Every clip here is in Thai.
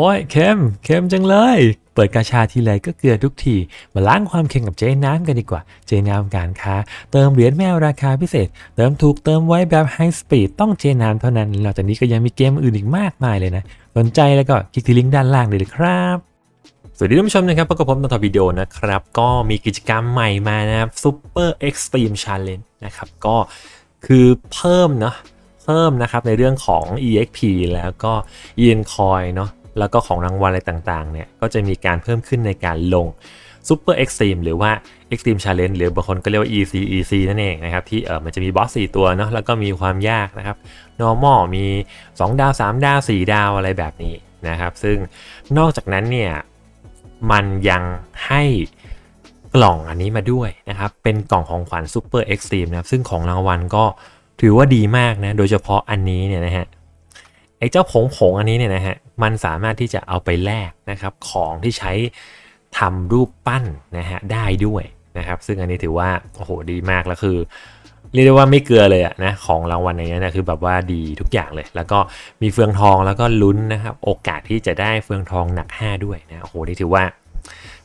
โอ้ยเค็มเค็มจังเลย เปิดกาชาทีไรก็เกลือทุกที มาล้างความเค็มกับเจ๊น้ำกันดีกว่า เจ๊น้ำการค้า เติมเหรียญแมวราคาพิเศษ เติมถูกเติมไว้แบบไฮสปีดต้องเจ๊น้ำเท่านั้น นอกจากนี้ก็ยังมีเกมอื่นอีกมากมายเลยนะ สนใจแล้วก็คลิกที่ลิงก์ด้านล่างเลยครับสวัสดีท่านผู้ชมนะครับพบกับผมตอนทอวิดีโอนะครับ ก็มีกิจกรรมใหม่มานะครับ Super Extreme Challenge นะครับ ก็คือเพิ่มเนาะเพิ่มนะครับในเรื่องของ EXP แล้วก็ EN Coin เนาะ แล้วก็ของรางวัลอะไรต่างๆเนี่ยก็จะมีการเพิ่มขึ้นในการลง Super Extreme หรือว่า Extreme Challenge หรือบางคนก็เรียกว่า EC EC นั่นเองนะครับที่เออมันจะมีบอส4ตัวเนาะแล้วก็มีความยากนะครับ normal มี 2 ดาว 3 ดาว 4 ดาวอะไรแบบนี้นะครับ ซึ่งนอกจากนั้นเนี่ยมันยังให้กล่องอันนี้มาด้วยนะครับ เป็นกล่องของขวัญ Super Extreme นะครับ ซึ่งของรางวัลก็ถือว่าดีมากนะ โดยเฉพาะอันนี้เนี่ยนะฮะ ไอ้เจ้าผงผงอันนี้เนี่ยนะฮะมันสามารถที่จะเอาไปแลกนะครับของที่ใช้ทำรูปปั้นนะฮะได้ด้วยนะครับซึ่งอันนี้ถือว่าโอ้โหดีมากแล้วคือเรียกได้ว่าไม่เกลือเลยอะนะของรางวัลในนี้นะคือแบบว่าดีทุกอย่างเลย แล้วก็มีเฟืองทองแล้วก็ลุ้นนะครับโอกาสที่จะได้เฟืองทองหนัก 5 ด้วยนะโอ้โหนี่ถือว่า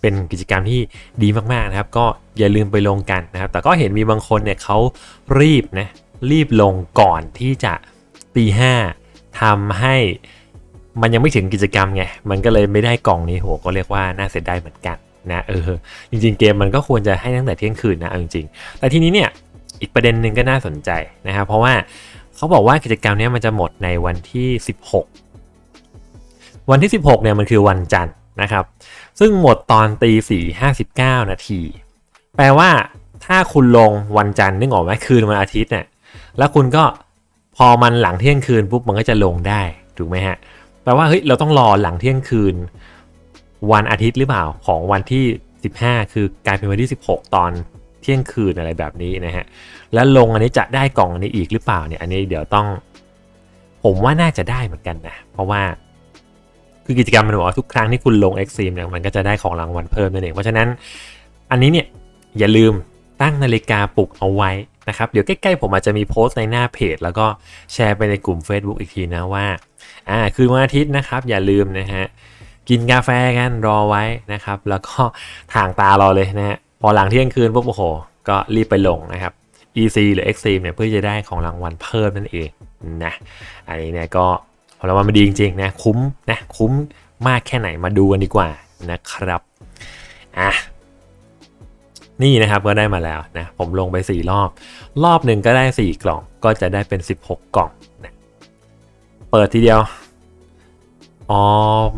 เป็นกิจกรรมที่ดีมากๆนะครับ ก็อย่าลืมไปลงกันนะครับ แต่ก็เห็นมีบางคนเนี่ยเขารีบนะรีบลงก่อนที่จะตีห้า ทำให้มันยังไม่ถึงกิจกรรมไง มันก็เลยไม่ได้กล่องนี้โหก็เรียกว่าน่าเสียดายเหมือนกันนะเออจริงๆเกมมันก็ควรจะให้ตั้งแต่เที่ยงคืนนะเอาจริงๆแต่ทีนี้เนี่ยอีกประเด็นหนึ่งก็น่าสนใจนะครับเพราะว่าเขาบอกว่ากิจกรรมนี้มันจะหมดในวันที่ 16 วันที่ 16เนี่ยมันคือวันจันทร์นะครับ ซึ่งหมดตอนตีสี่ห้าสิบเก้านาที แปลว่าถ้าคุณลงวันจันทร์นึกออกไหมคืนวันอาทิตย์เนี่ยแล้วคุณก็ พอมันหลังเที่ยงคืนปุ๊บมันก็จะลงได้ถูกไหมฮะแปลว่าเฮ้ยเราต้องรอหลังเที่ยงคืน วันอาทิตย์หรือเปล่าของวันที่ 15 คือกลายเป็นวันที่ 16 ตอนเที่ยงคืนอะไรแบบนี้นะฮะแล้วลงอันนี้จะได้กล่องอันนี้อีกหรือเปล่าเนี่ยอันนี้เดี๋ยวต้อง ผมว่าน่าจะได้เหมือนกันนะเพราะว่าคือกิจกรรมมันบอกว่าทุกครั้งที่คุณลง Extreme เนี่ยมันก็จะได้ของรางวัลเพิ่มนั่นเองเพราะฉะนั้น อันนี้เนี่ยอย่าลืมตั้งนาฬิกาปลุกเอาไว้ นะครับเดี๋ยวใกล้ๆผมอาจจะมีโพสต์ในหน้าเพจ แล้วก็แชร์ไปในกลุ่ม Facebook อีกทีนะว่าอ่าคืนวันอาทิตย์นะครับ อย่าลืมนะฮะกินกาแฟกันรอไว้นะครับ แล้วก็ทางตารอเลยนะฮะพอหลังเที่ยงคืนปุ๊บโอ้โห ก็รีบไปลงนะครับ EC หรือ Extreme เนี่ยเพื่อจะได้ของรางวัลเพิ่มนั่นเองนะอันนี้เนี่ยก็ของรางวัลมันดีจริงๆนะคุ้มนะคุ้มมากแค่ไหนมาดูกันดีกว่านะครับอะ นี่นะครับก็ได้มาแล้วนะผมลงไป 4 รอบ รอบหนึ่งก็ได้ 4 กล่องก็จะได้เป็น 16 กล่องนะเปิดทีเดียว อ๋อ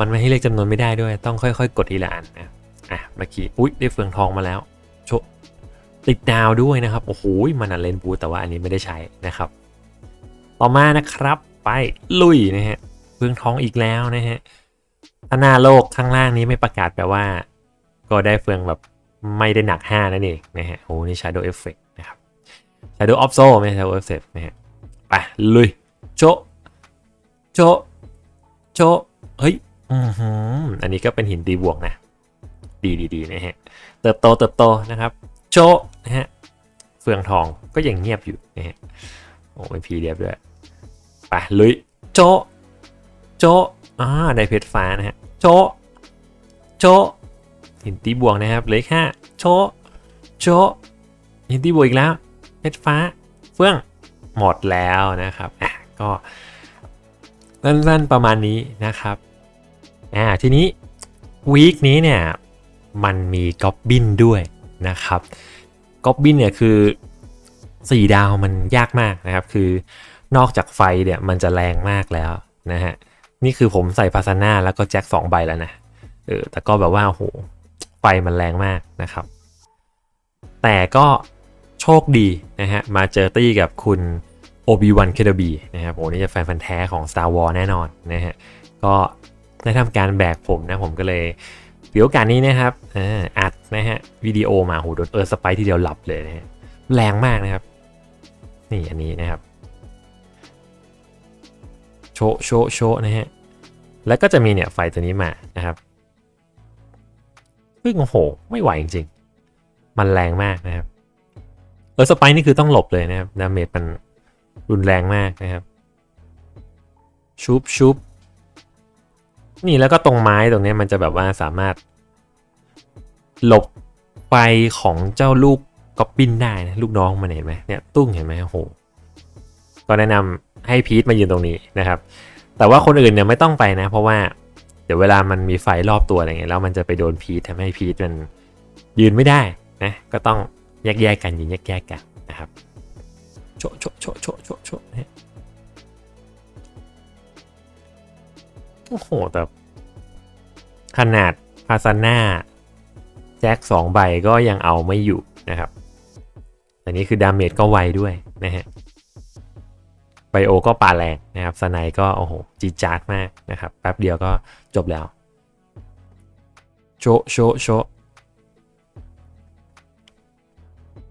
มันไม่ให้เลขจำนวนไม่ได้ด้วย ต้องค่อยๆ กดทีละอันนะอะเมื่อกี้อุ๊ย ได้เฟืองทองมาแล้วโชติดดาวด้วยนะครับ โอ้โหมันอันเลนบูแต่ว่าอันนี้ไม่ได้ใช้นะครับ ต่อมานะครับไปลุยนะฮะเฟืองทองอีกแล้วนะฮะถ้าหน้าโลกข้างล่างนี้ไม่ประกาศแปลว่า ก็ได้เฟืองแบบ ไม่ได้หนัก 5 นั่นเองนะฮะโอ้นี่ Shadow Effect นะครับ Shadow of Soul ไม่ใช่ Shadow Effect นะฮะไปลุยโจโจโจเฮ้ยอืออันนี้ก็เป็นหินตีบวกนะ ดีดีดีนะฮะ เติบโตเติบโตนะครับโจนะฮะ เฟืองทองก็ยังเงียบอยู่นะฮะ โอ้เป็นพีเรียบด้วยไปลุยโจโจอ่าได้เพชรฟ้านะฮะโจโจ หินตีบวกนะครับเลยค่าโชโชหินตีบวกอีกแล้วเพชรฟ้าเฟื่องหมดแล้วนะครับอะก็สั้นๆประมาณนี้นะครับอ่าทีนี้วีคนี้เนี่ยมันมีก๊อบบินด้วยนะครับก๊อบบินเนี่ยคือ 4 ดาวมันยากมากนะครับ คือนอกจากไฟเนี่ยมันจะแรงมากแล้วนะฮะนี่คือผมใส่พาสนาแล้วก็แจ็ค2ใบแล้วนะเออแต่ก็แบบว่าโห ไฟมันแรงมากนะครับ แต่ก็โชคดีนะฮะ มาเจอตี้กับคุณโอบิวันเคดบีนะครับ โอ้นี่จะแฟนพันธ์แท้ของ Star Wars แน่นอนนะฮะ ก็ได้ทำการแบกผมนะ ผมก็เลยถือโอกาสนี้นะครับอัดนะฮะวิดีโอมาโหโดนเออสไปทีเดียวหลับเลยนะฮะแรงมากนะครับ นี่อันนี้นะครับ โชโชโชนะฮะแล้วก็จะมีเนี่ยไฟตัวนี้มานะครับ ซึ่งโอ้โห ไม่ไหวจริงๆ มันแรงมากนะครับ เออสไปนี่คือต้องหลบเลยนะครับ ดาเมจมันรุนแรงมากนะครับ ชุบชุบนี่แล้วก็ตรงไม้ตรงนี้มันจะแบบว่าสามารถ หลบไฟของเจ้าลูกก๊อบบินได้นะลูกน้องมันเห็นไหมเนี่ยตุ้งเห็นไหมโอ้โหก็แนะนำให้พีทมายืนตรงนี้นะครับ แต่ว่าคนอื่นเนี่ยไม่ต้องไปนะ เพราะว่า ดี๋ยวเวลามันมีไฟรอบตัวอะไรเงี้ยแล้วมันจะไปโดนพีททำให้พีทมันยืนไม่ได้นะก็ต้องแยกๆกันยืนแยกๆกันนะครับโชะโชะโชะโชะโชะโชะนะโอ้โหแต่ขนาดพาซาน่าแจ็คสองใบก็ยังเอาไม่อยู่นะครับอันนี้คือดาเมจก็ไวด้วยนะฮะไบโอก็ปาแรงนะครับสไนก็โอ้โหจีดจาร์ดมากนะครับ แป๊บเดียวก็ จบแล้ว โชะโชะโชะ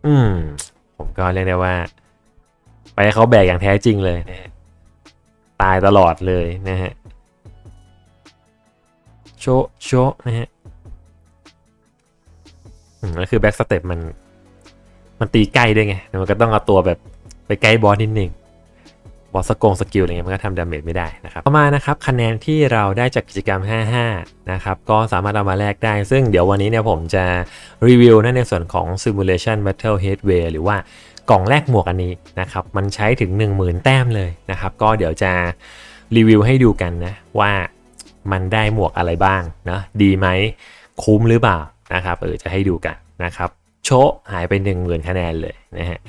อืม ผมก็เรียกได้ว่า ไปให้เขาแบกอย่างแท้จริงเลยนะฮะตายตลอดเลยนะฮะ โชะโชะนะฮะอืมก็คือแบ็กสเต็ปมัน มันตีใกล้ด้วยไง มันก็ต้องเอาตัวแบบไปใกล้บอสนิดนึง บอสสกงสกิลอะไรเงี้ยมันก็ทำดาเมจไม่ได้นะครับต่อมานะครับคะแนนที่เราได้จากกิจกรรม 55 นะครับ ก็สามารถเอามาแลกได้ ซึ่งเดี๋ยววันนี้เนี่ยผมจะรีวิวนะในส่วนของ Simulation Battle Headway หรือว่ากล่องแลกหมวกอันนี้นะครับ มันใช้ถึง 10,000 แต้มเลยนะครับ ก็เดี๋ยวจะรีวิวให้ดูกันนะว่ามันได้หมวกอะไรบ้างนะดีไหมคุ้มหรือเปล่านะครับเออจะให้ดูกันนะครับโชะหายไป 10,000 คะแนนเลยนะฮะ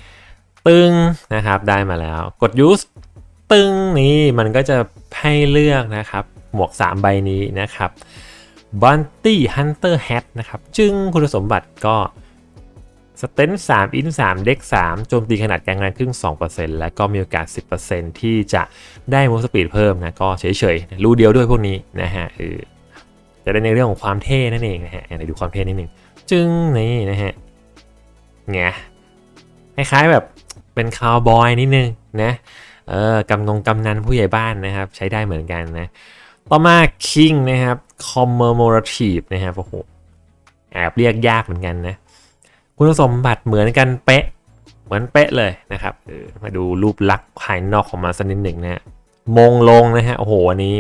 ตึงนะครับได้มาแล้วกด use ตึ้งนี้มันก็จะให้เลือกนะครับ หมวก 3 ใบนี้นะครับ Bounty Hunter Hat นะครับ จึงคุณสมบัติก็สเตน3อิน3เด็ก3โจมตีขนาดกลางแรงครึ่ง 2%และก็มีโอกาส 10%ที่จะได้มูสปีดเพิ่มนะ ก็เฉยๆ รู้เดียวด้วยพวกนี้นะฮะเออจะได้ในเรื่องของความเท่นั่นเองนะฮะไหนดูความเท่นิดนึงจึงนี่นะฮะไงคล้ายๆแบบเป็นคาวบอยนิดนึงนะ เออกำนงกำนันผู้ใหญ่บ้านนะครับ ใช้ได้เหมือนกันนะ ต่อมา King นะครับ Commemorative นะครับโอ้โหแอบเรียกยากเหมือนกันนะ คุณสมบัติเหมือนกันเป๊ะ เหมือนเป๊ะเลยนะครับมาดูรูปลักษณ์ภายนอกของมันสักนิดหนึ่งนะฮะมงลงนะฮะโอ้โหอันนี้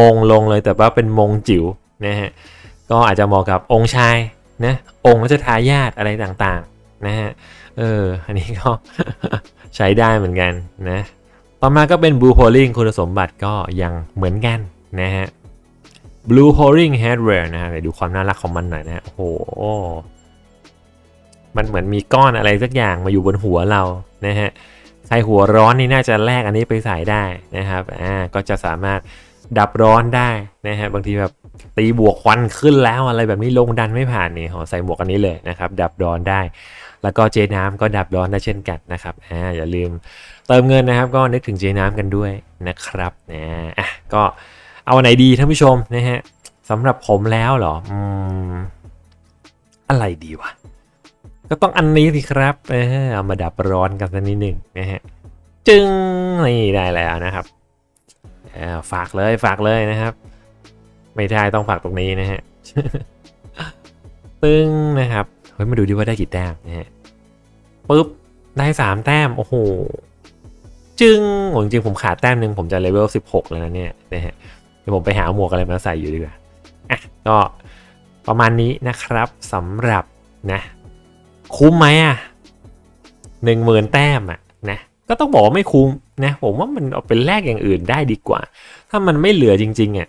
มงลงเลยแต่ว่าเป็นมงจิ๋วนะฮะก็อาจจะเหมาะกับองค์ชายนะองค์รัชทายาทอะไรต่างๆนะฮะ เออ อันนี้ก็ใช้ได้เหมือนกันนะ ต่อมาก็เป็น Blue Holding คุณสมบัติก็ยังเหมือนกันนะฮะ Blue Holding Hardware นะฮะเดี๋ยวดูความน่ารักของมันหน่อยนะฮะโอ้โห มันเหมือนมีก้อนอะไรสักอย่างมาอยู่บนหัวเรานะฮะ ใครหัวร้อนนี่น่าจะแลกอันนี้ไปใส่ได้นะครับ อ่า ก็จะสามารถดับร้อนได้นะฮะ บางทีแบบตีบวกควันขึ้นแล้วอะไรแบบนี้ลงดันไม่ผ่านนี่ขอใส่หมวกอันนี้เลยนะครับ ดับร้อนได้ แล้วก็เจน้ำก็ดับร้อนได้เช่นกันนะครับอ่าอย่าลืมเติมเงินนะครับ ก็นึกถึงเจน้ำกันด้วยนะครับนะอะก็เอาไหนดีท่านผู้ชมนะฮะสำหรับผมแล้วเหรออืมอะไรดีวะก็ต้องอันนี้สิครับเออเอามาดับร้อนกันสักนิดหนึ่งนะฮะจึงนี่ได้แล้วนะครับเออฝากเลยฝากเลยนะครับ ไม่ได้ต้องฝากตรงนี้นะฮะตึ้งนะครับ ฮ้ยมาดูดิว่าได้กี่แต้มนะฮะปุ๊บ ได้สามแต้ม โอ้โห จึงจริงๆผมขาดแต้มหนึ่งผมจะเลเวล16แล้วนะเนี่ยนะฮะเดี๋ยวผมไปหาหมวกอะไรมาใส่อยู่ดีกว่าอะก็ประมาณนี้นะครับสำหรับนะคุ้มไหมอะหนึ่งหมื่นแต้มอะนะก็ต้องบอกว่าไม่คุ้มนะผมว่ามันเอาเป็นแลกอย่างอื่นได้ดีกว่า ถ้ามันไม่เหลือจริงๆอะ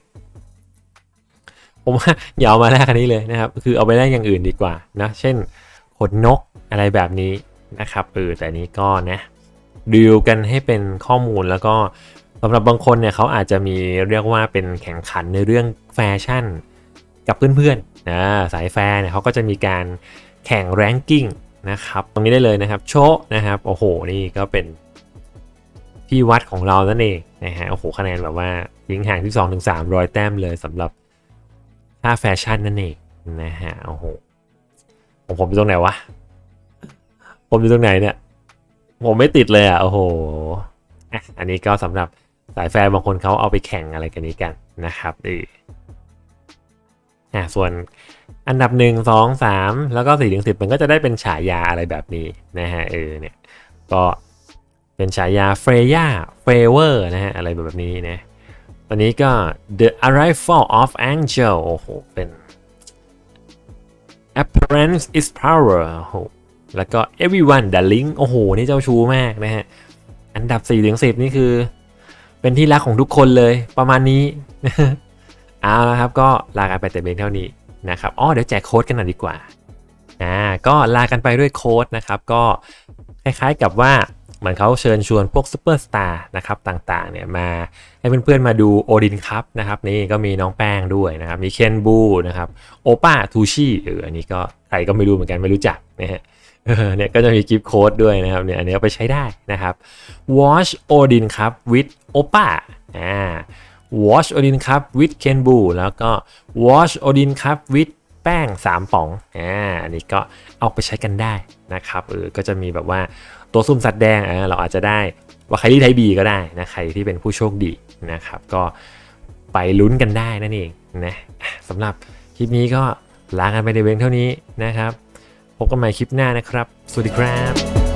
ผมว่าอย่าเอามาแลกอันนี้เลยนะครับคือเอาไปแลกอย่างอื่นดีกว่านะเช่นขนนกอะไรแบบนี้นะครับเออแต่นี้ก็นะดีลกันให้เป็นข้อมูลแล้วก็สำหรับบางคนเนี่ยเขาอาจจะมีเรียกว่าเป็นแข่งขันในเรื่องแฟชั่นกับเพื่อนๆนะสายแฟร์เนี่ยเขาก็จะมีการแข่งแรงกิ้งนะครับตรงนี้ได้เลยนะครับโชะนะครับโอ้โหนี่ก็เป็นที่วัดของเรานั่นเองนะฮะโอ้โหคะแนนแบบว่ายิงห่างที่2ถึง300 แต้มเลยสำหรับ ค่าแฟชั่นนั่นเองนะฮะโอ้โหของผมอยู่ตรงไหนวะ ผมอยู่ตรงไหนเนี่ย ผมไม่ติดเลยอะโอ้โหอะอันนี้ก็สำหรับสายแฟร์บางคนเขาเอาไปแข่งอะไรกันนี้กันนะครับดีอะส่วนอันดับหนึ่งสองสามแล้วก็สี่ถึงสิบมันก็จะได้เป็นฉายาอะไรแบบนี้นะฮะเออเนี่ยก็เป็นฉายาเฟรย่าเฟเวอร์นะฮะอะไรแบบนี้นะ ตอนนี้ก็ The Arrival of Angel โอ้โห เป็น Appearance is Power โอ้โห แล้วก็ Everyone Darling โอ้โห นี่เจ้าชู้มากนะฮะ อันดับ4ถึง10 นี่คือ เป็นที่รักของทุกคนเลย ประมาณนี้ เอาละครับ ก็ลากันไปแต่เพียงเท่านี้นะครับ อ๋อ เดี๋ยวแจกโค้ดกันหน่อยดีกว่า อ่า ก็ลากันไปด้วยโค้ดนะครับ ก็คล้ายๆกับว่า เหมือนเขาเชิญชวนพวกซูเปอร์สตาร์นะครับต่างๆเนี่ยมาให้เพื่อนๆมาดูโอดินครับนะครับนี่ก็มีน้องแป้งด้วยนะครับมีเคนบูนะครับโอป้าทูชิเอออันนี้ก็ใครก็ไม่รู้เหมือนกันไม่รู้จักนะฮะเนี่ยก็จะมีกิฟต์โค้ดด้วยนะครับเนี่ยอันนี้ไปใช้ได้นะครับ Watch Odin ครับ with opa อ่า Watch Odin ครับ with Kenbu แล้วก็ Watch Odin ครับ with ป้ง 3ป๋องอ่าอันนี้ก็เอาไปใช้กันได้นะครับเออก็จะมีแบบว่าตัวซุ่มสัตว์แดงอ่าเราอาจจะได้ว่าใครที่ไทยบีก็ได้นะใครที่เป็นผู้โชคดีนะครับก็ไปลุ้นกันได้นั่นเองนะสำหรับคลิปนี้ก็ลากันไปในเพียงเท่านี้นะครับ พบกันใหม่คลิปหน้านะครับ สวัสดีครับ